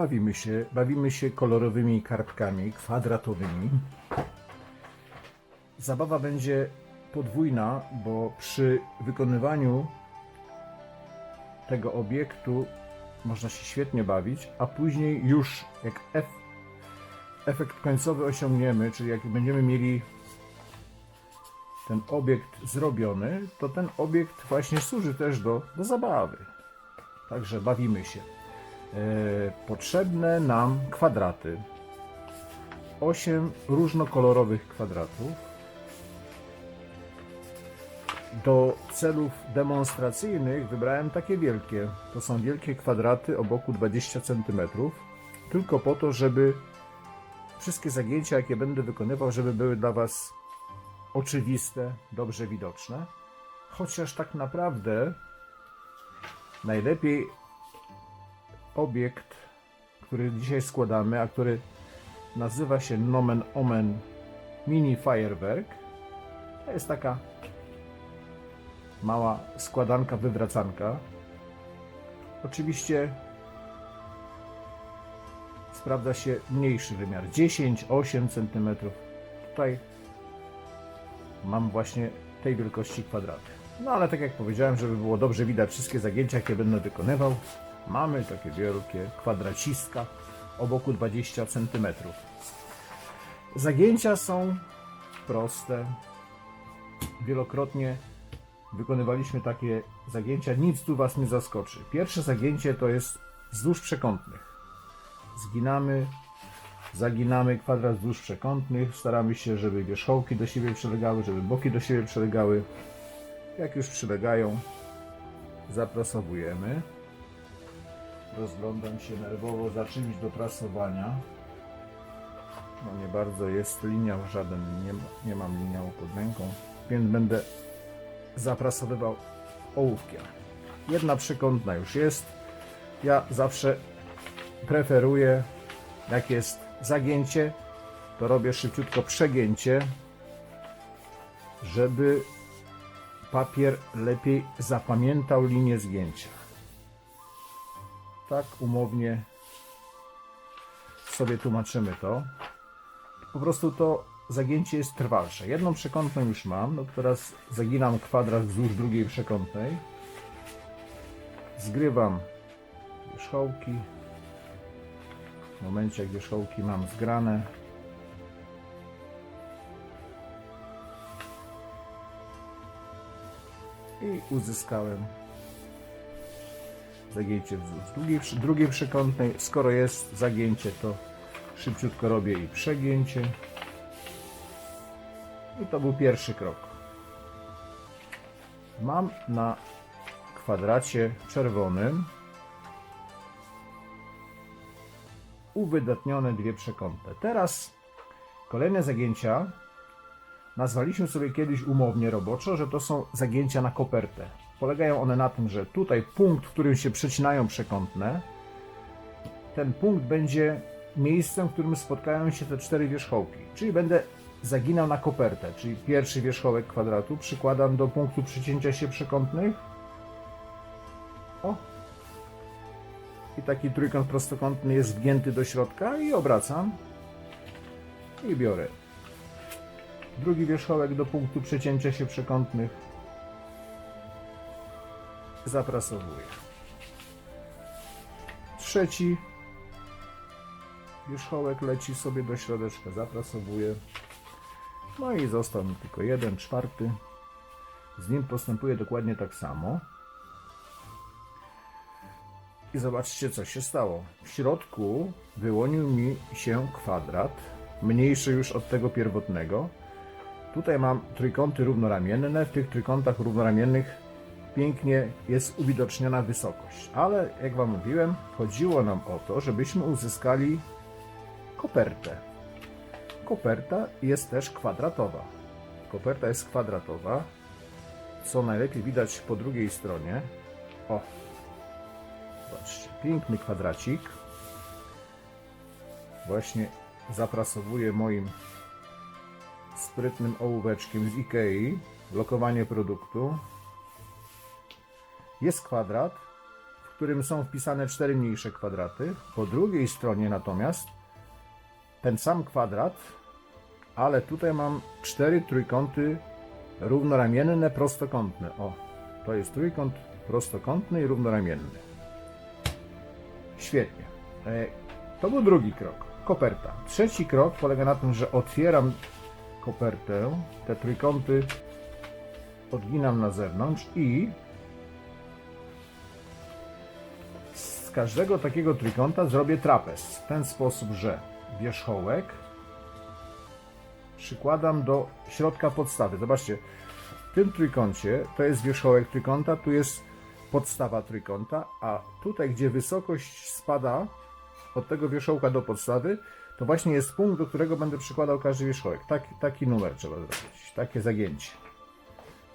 Bawimy się, bawimy się kolorowymi kartkami kwadratowymi. Zabawa będzie podwójna, bo przy wykonywaniu tego obiektu można się świetnie bawić, a później już jak ef efekt końcowy osiągniemy, czyli jak będziemy mieli ten obiekt zrobiony, to ten obiekt właśnie służy też do, do zabawy. Także bawimy się. E, potrzebne nam kwadraty. 8 różnokolorowych kwadratów. Do celów demonstracyjnych wybrałem takie wielkie. To są wielkie kwadraty o boku 20 cm. Tylko po to, żeby wszystkie zagięcia, jakie będę wykonywał, żeby były dla Was oczywiste, dobrze widoczne. Chociaż tak naprawdę najlepiej obiekt, który dzisiaj składamy, a który nazywa się Nomen Omen Mini Firework. To jest taka mała składanka, wywracanka. Oczywiście sprawdza się mniejszy wymiar 10-8 cm. Tutaj mam właśnie tej wielkości kwadraty. No ale tak jak powiedziałem, żeby było dobrze widać wszystkie zagięcia, jakie będę wykonywał, mamy takie wielkie kwadraciska o boku 20 cm. Zagięcia są proste. Wielokrotnie wykonywaliśmy takie zagięcia, nic tu Was nie zaskoczy. Pierwsze zagięcie to jest wzdłuż przekątnych. Zginamy, zaginamy kwadrat wzdłuż przekątnych, staramy się, żeby wierzchołki do siebie przylegały, żeby boki do siebie przylegały. Jak już przylegają, zaprasowujemy. Rozglądam się nerwowo za czymś do prasowania. No nie bardzo jest liniał żaden, nie, nie mam liniału pod ręką, więc będę zaprasowywał ołówkiem. Jedna przekątna już jest. Ja zawsze preferuję, jak jest zagięcie, to robię szybciutko przegięcie, żeby papier lepiej zapamiętał linię zgięcia. Tak umownie sobie tłumaczymy to. Po prostu to zagięcie jest trwalsze. Jedną przekątną już mam, no teraz zaginam kwadrat wzdłuż drugiej przekątnej. Zgrywam wierzchołki. W momencie jak wierzchołki mam zgrane, i uzyskałem zagięcie drugiej, drugiej przekątnej. Skoro jest zagięcie, to szybciutko robię i przegięcie. I to był pierwszy krok. Mam na kwadracie czerwonym uwydatnione dwie przekątne. Teraz kolejne zagięcia nazwaliśmy sobie kiedyś umownie roboczo, że to są zagięcia na kopertę. Polegają one na tym, że tutaj punkt, w którym się przecinają przekątne, ten punkt będzie miejscem, w którym spotkają się te cztery wierzchołki. Czyli będę zaginał na kopertę, czyli pierwszy wierzchołek kwadratu przykładam do punktu przycięcia się przekątnych. O! I taki trójkąt prostokątny jest wgięty do środka i obracam. I biorę drugi wierzchołek do punktu przecięcia się przekątnych. Zaprasowuję. Trzeci wierzchołek leci sobie do środeczka, zaprasowuję. No i został mi tylko jeden, czwarty. Z nim postępuję dokładnie tak samo. I zobaczcie, co się stało. W środku wyłonił mi się kwadrat, mniejszy już od tego pierwotnego. Tutaj mam trójkąty równoramienne. W tych trójkątach równoramiennych pięknie jest uwidoczniona wysokość. Ale jak Wam mówiłem, chodziło nam o to, żebyśmy uzyskali kopertę. Koperta jest też kwadratowa. Koperta jest kwadratowa, co najlepiej widać po drugiej stronie. O, zobaczcie, piękny kwadracik. Właśnie zaprasowuję moim sprytnym ołóweczkiem z Ikei, lokowanie produktu. Jest kwadrat, w którym są wpisane cztery mniejsze kwadraty. Po drugiej stronie natomiast ten sam kwadrat, ale tutaj mam cztery trójkąty równoramienne, prostokątne. O, to jest trójkąt prostokątny i równoramienny. Świetnie. E, To był drugi krok. Koperta. Trzeci krok polega na tym, że otwieram kopertę, te trójkąty odginam na zewnątrz i z każdego takiego trójkąta zrobię trapez w ten sposób, że wierzchołek przykładam do środka podstawy. Zobaczcie, w tym trójkącie to jest wierzchołek trójkąta, tu jest podstawa trójkąta, a tutaj, gdzie wysokość spada od tego wierzchołka do podstawy, to właśnie jest punkt, do którego będę przykładał każdy wierzchołek. Tak, taki numer trzeba zrobić, takie zagięcie.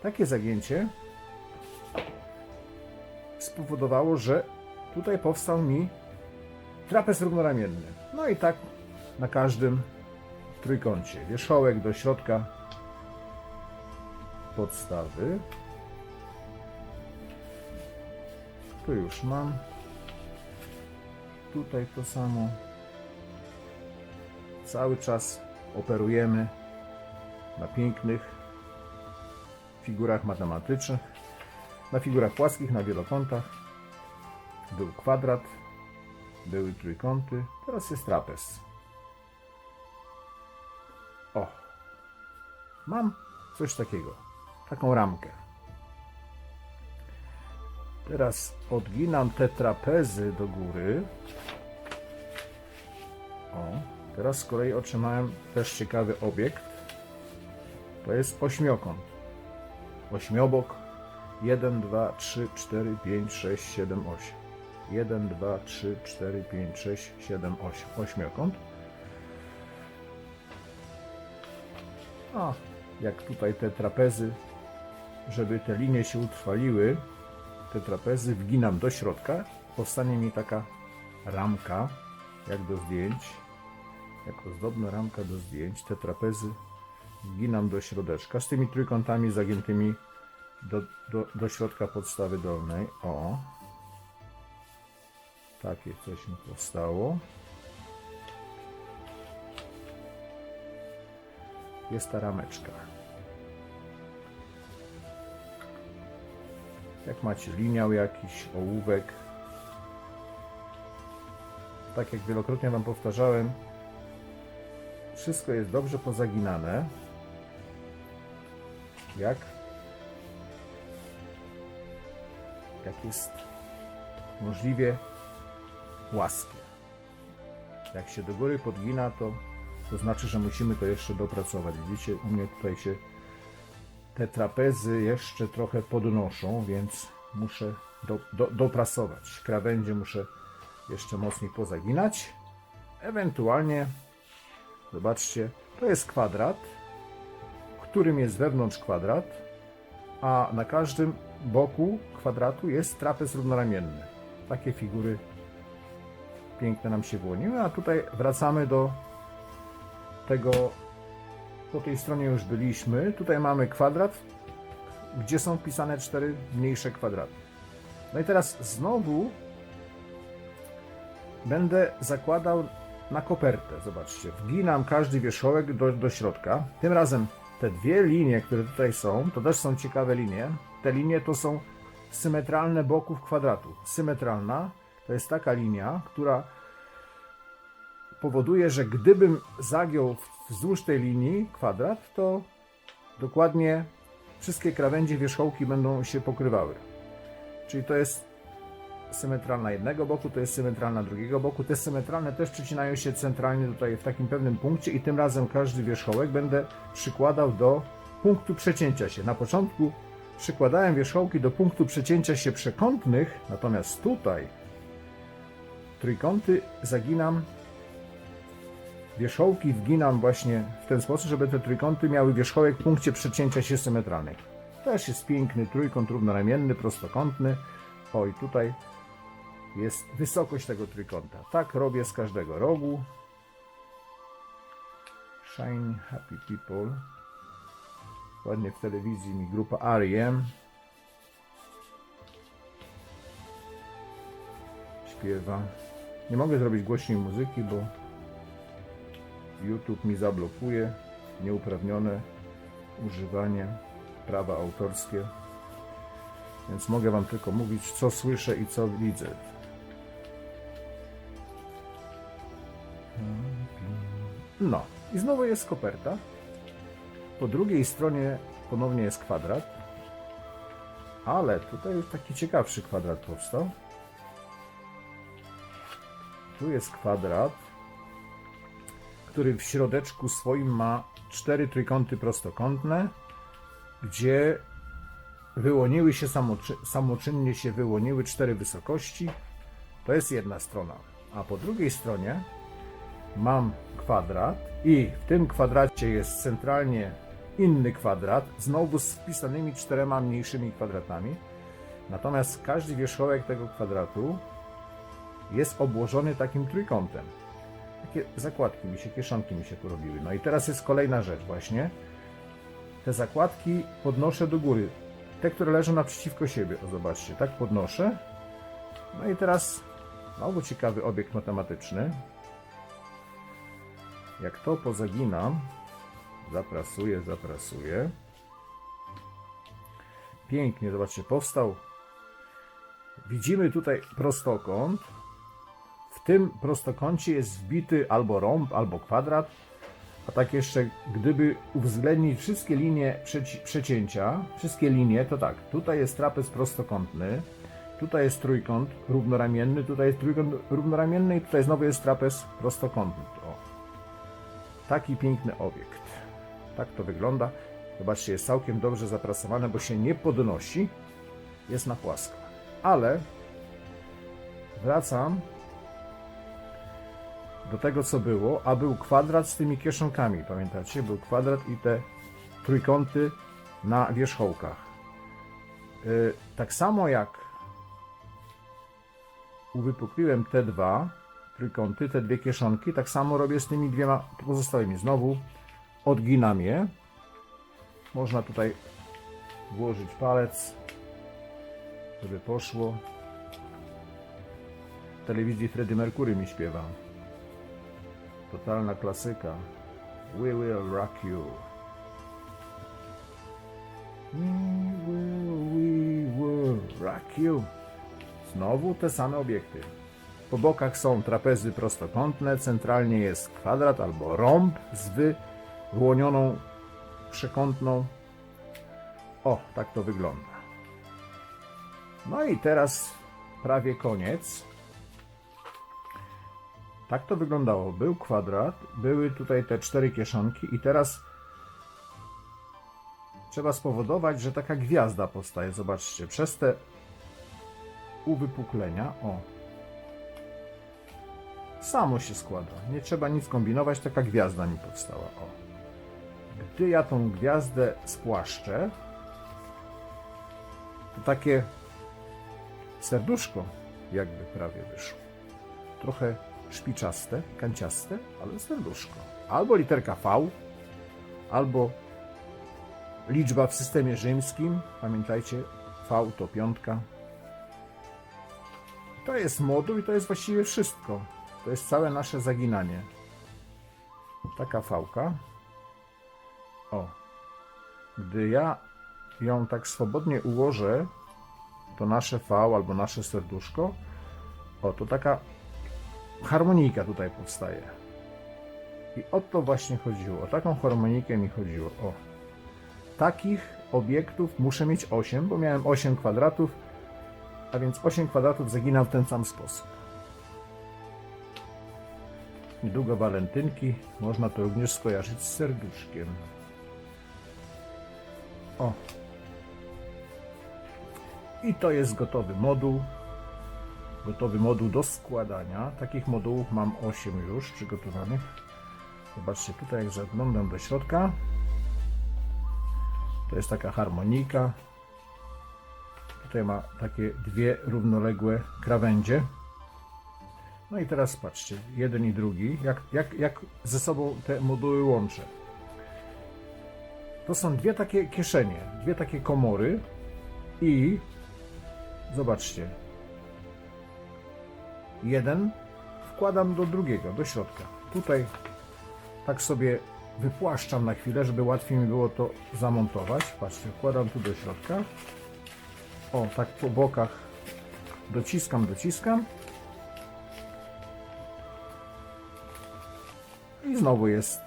Takie zagięcie spowodowało, że tutaj powstał mi trapez równoramienny. No i tak na każdym trójkącie. Wierzchołek do środka podstawy. Tu już mam. Tutaj to samo. Cały czas operujemy na pięknych figurach matematycznych, na figurach płaskich, na wielokątach. Był kwadrat, były trójkąty, teraz jest trapez. O, mam coś takiego, taką ramkę. Teraz odginam te trapezy do góry. O, teraz z kolei otrzymałem też ciekawy obiekt. To jest ośmiokąt. Ośmiobok 1, 2, 3, 4, 5, 6, 7, 8. 1, 2, 3, 4, 5, 6, 7, 8. Ośmiokąt. A jak tutaj te trapezy, żeby te linie się utrwaliły, te trapezy wginam do środka, powstanie mi taka ramka, jak do zdjęć, jako zdobna ramka do zdjęć. Te trapezy wginam do środeczka z tymi trójkątami zagiętymi do, do, do środka podstawy dolnej. O, takie coś mi powstało. Jest ta rameczka. Jak macie liniał jakiś, ołówek. Tak jak wielokrotnie Wam powtarzałem, wszystko jest dobrze pozaginane. Jak? Jak jest możliwie płaskie. Jak się do góry podgina, to, to znaczy, że musimy to jeszcze dopracować. Widzicie, u mnie tutaj się te trapezy jeszcze trochę podnoszą, więc muszę do, do. Krawędzie muszę jeszcze mocniej pozaginać. Ewentualnie, zobaczcie, to jest kwadrat, którym jest wewnątrz kwadrat, a na każdym boku kwadratu jest trapez równoramienny. Takie figury piękne nam się wyłoniły, a tutaj wracamy do tego po tej stronie już byliśmy. Tutaj mamy kwadrat, gdzie są wpisane cztery mniejsze kwadraty. No i teraz znowu będę zakładał na kopertę. Zobaczcie, wginam każdy wierzchołek do, do środka. Tym razem te dwie linie, które tutaj są, to też są ciekawe linie. Te linie to są symetralne boków kwadratu. Symetralna to jest taka linia, która powoduje, że gdybym zagiął wzdłuż tej linii kwadrat, to dokładnie wszystkie krawędzie wierzchołki będą się pokrywały. Czyli to jest symetralna jednego boku, to jest symetralna drugiego boku. Te symetralne też przecinają się centralnie tutaj w takim pewnym punkcie i tym razem każdy wierzchołek będę przykładał do punktu przecięcia się. Na początku przykładałem wierzchołki do punktu przecięcia się przekątnych, natomiast tutaj trójkąty zaginam wierzchołki wginam właśnie w ten sposób, żeby te trójkąty miały wierzchołek w punkcie przecięcia się symetralnych. Też jest piękny trójkąt równoramienny, prostokątny. O i tutaj jest wysokość tego trójkąta. Tak robię z każdego rogu. Shine Happy People. Ładnie w telewizji mi grupa R.E.M. śpiewa. Nie mogę zrobić głośniej muzyki, bo YouTube mi zablokuje nieuprawnione używanie prawa autorskie. Więc mogę Wam tylko mówić, co słyszę i co widzę. No, i znowu jest koperta. Po drugiej stronie ponownie jest kwadrat. Ale tutaj już taki ciekawszy kwadrat powstał. Tu jest kwadrat, który w środeczku swoim ma cztery trójkąty prostokątne, gdzie wyłoniły się samoczy, samoczynnie się wyłoniły cztery wysokości. To jest jedna strona. A po drugiej stronie mam kwadrat i w tym kwadracie jest centralnie inny kwadrat, znowu z wpisanymi czterema mniejszymi kwadratami. Natomiast każdy wierzchołek tego kwadratu jest obłożony takim trójkątem. Takie zakładki mi się, kieszonki mi się tu robiły. No i teraz jest kolejna rzecz właśnie. Te zakładki podnoszę do góry. Te, które leżą naprzeciwko siebie. O, zobaczcie, tak podnoszę. No i teraz znowu ciekawy obiekt matematyczny. Jak to pozaginam, zaprasuję, zaprasuję. Pięknie, zobaczcie, powstał. Widzimy tutaj prostokąt. Tym prostokącie jest wbity albo rąb, albo kwadrat. A tak jeszcze, gdyby uwzględnić wszystkie linie przeci- przecięcia, wszystkie linie, to tak, tutaj jest trapez prostokątny, tutaj jest trójkąt równoramienny, tutaj jest trójkąt równoramienny i tutaj znowu jest trapez prostokątny. O. Taki piękny obiekt. Tak to wygląda. Zobaczcie, jest całkiem dobrze zaprasowane, bo się nie podnosi. Jest na płasko. Ale wracam do tego, co było, a był kwadrat z tymi kieszonkami. Pamiętacie? Był kwadrat i te trójkąty na wierzchołkach. Yy, tak samo jak uwypukliłem te dwa trójkąty, te dwie kieszonki, tak samo robię z tymi dwiema pozostałymi. Znowu odginam je. Można tutaj włożyć palec, żeby poszło. W telewizji Freddie Mercury mi śpiewa. Totalna klasyka. We will rock you. We will, we will rock you. Znowu te same obiekty. Po bokach są trapezy prostokątne, centralnie jest kwadrat albo rąb z wyłonioną przekątną. O, tak to wygląda. No i teraz prawie koniec. Tak to wyglądało. Był kwadrat, były tutaj te cztery kieszonki i teraz trzeba spowodować, że taka gwiazda powstaje. Zobaczcie, przez te uwypuklenia, o, samo się składa. Nie trzeba nic kombinować, taka gwiazda mi powstała. O. Gdy ja tą gwiazdę spłaszczę, to takie serduszko jakby prawie wyszło. Trochę szpiczaste, kanciaste, ale serduszko. Albo literka V, albo liczba w systemie rzymskim. Pamiętajcie, V to piątka. To jest moduł i to jest właściwie wszystko. To jest całe nasze zaginanie. Taka fałka. O. Gdy ja ją tak swobodnie ułożę, to nasze V albo nasze serduszko, o, to taka harmonijka tutaj powstaje. I o to właśnie chodziło. O taką harmonikę mi chodziło. O. Takich obiektów muszę mieć 8, bo miałem 8 kwadratów, a więc 8 kwadratów zaginam w ten sam sposób. Niedługo walentynki, można to również skojarzyć z serduszkiem. O. I to jest gotowy moduł. Gotowy moduł do składania. Takich modułów mam 8 już przygotowanych. Zobaczcie, tutaj jak zaglądam do środka, to jest taka harmonika. Tutaj ma takie dwie równoległe krawędzie. No i teraz patrzcie, jeden i drugi, jak, jak, jak ze sobą te moduły łączę. To są dwie takie kieszenie, dwie takie komory i zobaczcie. Jeden wkładam do drugiego, do środka. Tutaj tak sobie wypłaszczam na chwilę, żeby łatwiej mi było to zamontować. Patrzcie, wkładam tu do środka. O, tak po bokach dociskam, dociskam. I znowu jest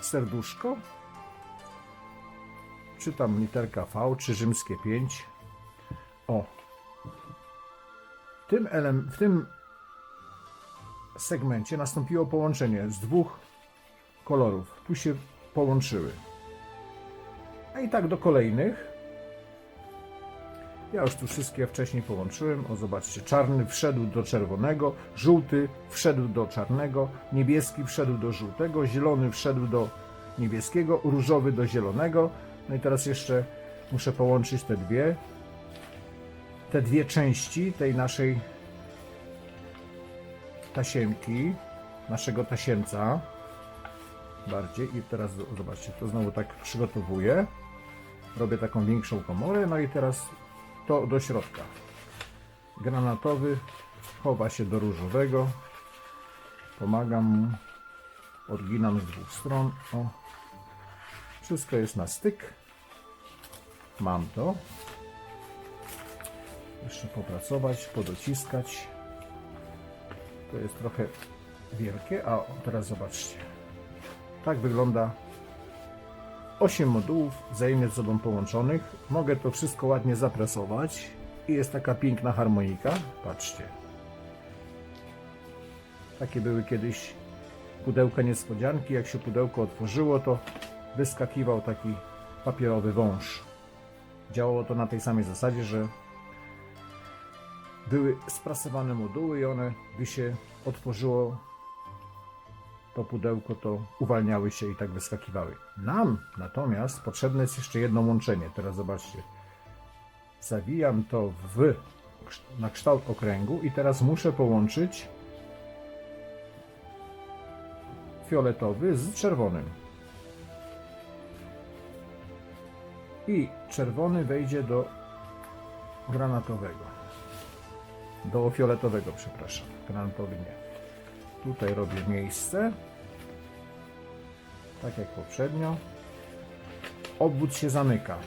serduszko. Czy tam literka V, czy rzymskie 5. O. Tym, w tym segmencie nastąpiło połączenie z dwóch kolorów. Tu się połączyły. A i tak do kolejnych. Ja już tu wszystkie wcześniej połączyłem. O, zobaczcie, czarny wszedł do czerwonego, żółty wszedł do czarnego, niebieski wszedł do żółtego, zielony wszedł do niebieskiego, różowy do zielonego. No i teraz jeszcze muszę połączyć te dwie, te dwie części tej naszej tasiemki, naszego tasiemca. Bardziej i teraz zobaczcie, to znowu tak przygotowuję. Robię taką większą komorę, no i teraz to do środka. Granatowy chowa się do różowego. Pomagam mu. Odginam z dwóch stron. O. Wszystko jest na styk. Mam to. Jeszcze popracować, podociskać. To jest trochę wielkie, a teraz zobaczcie. Tak wygląda 8 modułów wzajemnie ze sobą połączonych. Mogę to wszystko ładnie zapresować i jest taka piękna harmonika. Patrzcie. Takie były kiedyś pudełka niespodzianki. Jak się pudełko otworzyło, to wyskakiwał taki papierowy wąż. Działało to na tej samej zasadzie, że były sprasowane moduły i one, gdy się otworzyło to pudełko, to uwalniały się i tak wyskakiwały. Nam natomiast potrzebne jest jeszcze jedno łączenie. Teraz zobaczcie. Zawijam to w, na kształt okręgu i teraz muszę połączyć fioletowy z czerwonym. I czerwony wejdzie do granatowego. Do fioletowego, przepraszam. Granatowy nie. Tutaj robię miejsce. Tak jak poprzednio. Obwód się zamyka.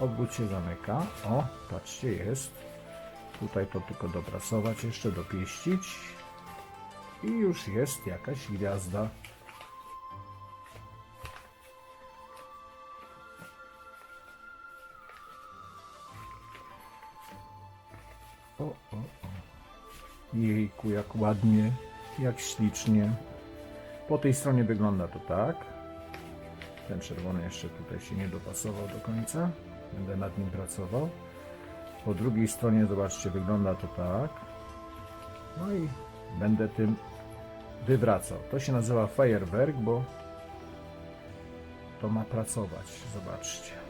Obwód się zamyka. O, patrzcie, jest. Tutaj to tylko dopracować, jeszcze dopieścić. I już jest jakaś gwiazda. Jejku, jak ładnie, jak ślicznie. Po tej stronie wygląda to tak. Ten czerwony jeszcze tutaj się nie dopasował do końca. Będę nad nim pracował. Po drugiej stronie, zobaczcie, wygląda to tak. No i będę tym wywracał. To się nazywa fajerwerk, bo to ma pracować. Zobaczcie.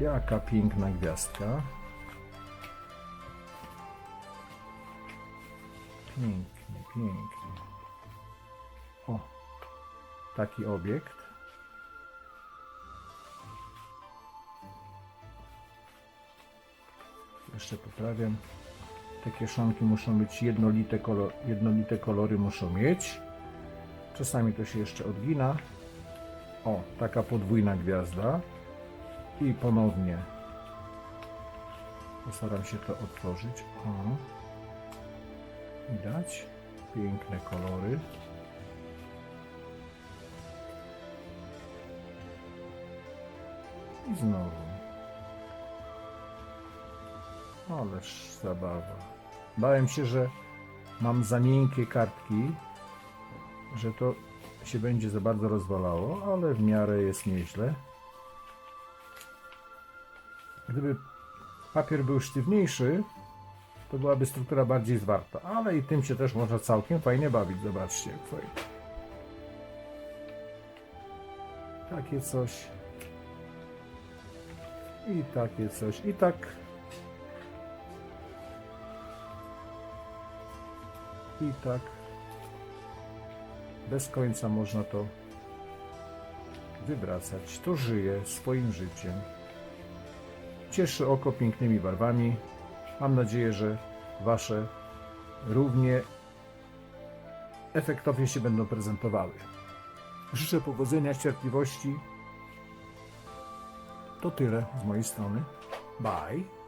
Jaka piękna gwiazdka. Pięknie, pięknie. O, taki obiekt. Jeszcze poprawiam. Te kieszonki muszą być jednolite, kolor, jednolite kolory muszą mieć. Czasami to się jeszcze odgina. O, taka podwójna gwiazda. I ponownie postaram się to otworzyć. O. Widać piękne kolory. I znowu. Ależ zabawa. Bałem się, że mam za miękkie kartki, że to się będzie za bardzo rozwalało, ale w miarę jest nieźle. Gdyby papier był sztywniejszy, to byłaby struktura bardziej zwarta, ale i tym się też można całkiem fajnie bawić. Zobaczcie, jak fajnie. Takie coś. I takie coś. I tak. I tak. Bez końca można to gdy wracać, to żyje swoim życiem. Cieszy oko pięknymi barwami. Mam nadzieję, że Wasze równie efektownie się będą prezentowały. Życzę powodzenia, cierpliwości. To tyle z mojej strony. Bye.